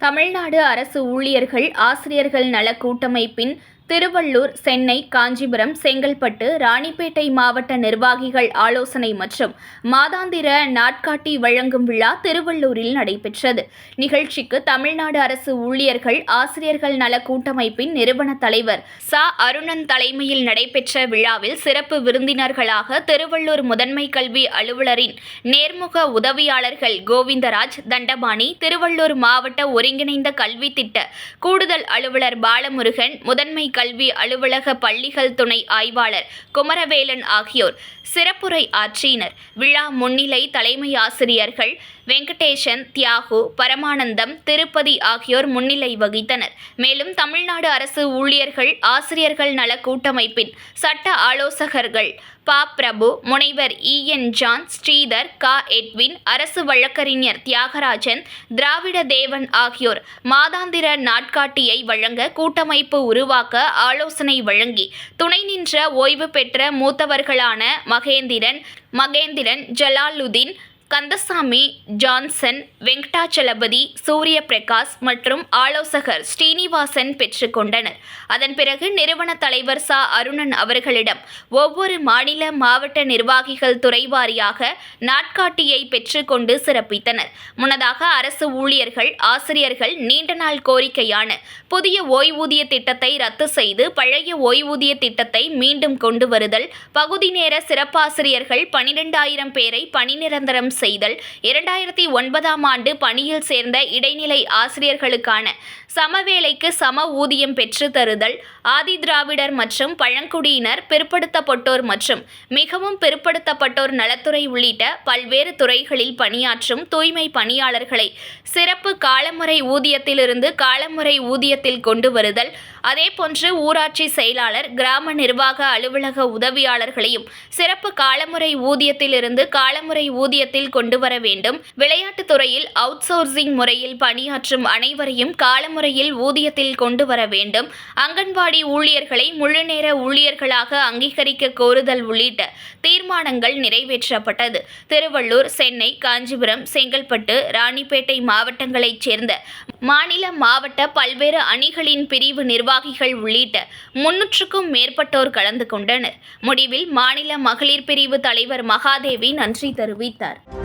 தமிழ்நாடு அரசு ஊழியர்கள் ஆசிரியர்கள் நல கூட்டமைப்பின் திருவள்ளூர் சென்னை காஞ்சிபுரம் செங்கல்பட்டு ராணிப்பேட்டை மாவட்ட நிர்வாகிகள் ஆலோசனை மற்றும் மாதாந்திர நாட்காட்டி வழங்கும் விழா திருவள்ளூரில் நடைபெற்றது. நிகழ்ச்சிக்கு தமிழ்நாடு அரசு ஊழியர்கள் ஆசிரியர்கள் நல கூட்டமைப்பின் நிறுவன தலைவர் ச. அருணன் தலைமையில் நடைபெற்ற விழாவில் சிறப்பு விருந்தினர்களாக திருவள்ளூர் முதன்மை கல்வி அலுவலரின் நேர்முக உதவியாளர்கள் கோவிந்தராஜ் தண்டபாணி திருவள்ளூர் மாவட்ட ஒருங்கிணைந்த கல்வி திட்ட கூடுதல் அலுவலர் பாலமுருகன் முதன்மை கல்வி அலுவலக பள்ளிகள் துணை ஆய்வாளர் குமரவேலன் ஆகியோர். சிறப்புரை ஆற்றினர். விழா முன்னிலை தலைமை ஆசிரியர்கள் வெங்கடேஷன் தியாகு பரமானந்தம் திருப்பதி ஆகியோர் முன்னிலை வகித்தனர். மேலும் தமிழ்நாடு அரசு ஊழியர்கள் ஆசிரியர்கள் நல கூட்டமைப்பின் சட்ட ஆலோசகர்கள் பா பிரபு முனைவர் இ. என். ஜான் ஸ்ரீதர் கா. எட்வின் அரசு வழக்கறிஞர் தியாகராஜன் திராவிட தேவன் ஆகியோர் மாதாந்திர நாட்காட்டியை வழங்க கூட்டமைப்பு உருவாக்க ஆலோசனை வழங்கி துணை நின்ற ஓய்வு பெற்ற மூத்தவர்களான மகேந்திரன் மகேந்திரன் ஜலாலுதீன் கந்தசாமி ஜான்சன் வெங்கடாச்சலபதி சூரிய பிரகாஷ் மற்றும் ஆலோசகர் ஸ்ரீனிவாசன் பெற்றுக்கொண்டனர். அதன் பிறகு நிறுவன தலைவர் சா. அருணன் அவர்களிடம் ஒவ்வொரு மாநில மாவட்ட நிர்வாகிகள் துறை வாரியாக நாட்காட்டியை பெற்றுக்கொண்டு சிறப்பித்தனர். முன்னதாக அரசு ஊழியர்கள் ஆசிரியர்கள் நீண்ட நாள் கோரிக்கையான புதிய ஓய்வூதிய திட்டத்தை ரத்து செய்து பழைய ஓய்வூதிய திட்டத்தை மீண்டும் கொண்டு வருதல் பகுதி நேர சிறப்பாசிரியர்கள் பனிரெண்டாயிரம் பேரை பணி நிரந்தரம் செய்தல். இரண்டாயிரத்தி ஒன்பதாம் ஆண்டு பணியில் சேர்ந்த இடைநிலை ஆசிரியர்களுக்கான சமவேளைக்கு சம ஊதியம் பெற்று தருதல். ஆதி திராவிடர் மற்றும் பழங்குடியினர் பிற்படுத்தப்பட்டோர் மற்றும் மிகவும் பிற்படுத்தப்பட்டோர் நலத்துறை உள்ளிட்ட பல்வேறு துறைகளில் பணியாற்றும் தூய்மை பணியாளர்களை சிறப்பு காலமுறை ஊதியத்திலிருந்து காலமுறை ஊதியத்தில் கொண்டு வருதல். அதேபோன்று ஊராட்சி செயலாளர் கிராம நிர்வாக அலுவலக உதவியாளர்களையும் சிறப்பு காலமுறை ஊதியத்திலிருந்து காலமுறை ஊதியத்தில் கொண்டு வர வேண்டும். விளையாட்டுத் துறையில் அவுட் சோர்சிங் முறையில் பணியாற்றும் அனைவரையும் காலமுறையில் ஊதியத்தில் கொண்டு வர வேண்டும். அங்கன்வாடி ஊழியர்களை முழுநேர ஊழியர்களாக அங்கீகரிக்க கோருதல் உள்ளிட்ட தீர்மானங்கள் நிறைவேற்றப்பட்டது. திருவள்ளூர் சென்னை காஞ்சிபுரம் செங்கல்பட்டு ராணிப்பேட்டை மாவட்டங்களைச் சேர்ந்த மாநில மாவட்ட பல்வேறு அணிகளின் பிரிவு நிர்வாகிகள் உள்ளிட்ட முன்னூற்றுக்கும் மேற்பட்டோர் கலந்து கொண்டனர். முடிவில் மாநில மகளிர் பிரிவு தலைவர் மகாதேவி நன்றி தெரிவித்தார்.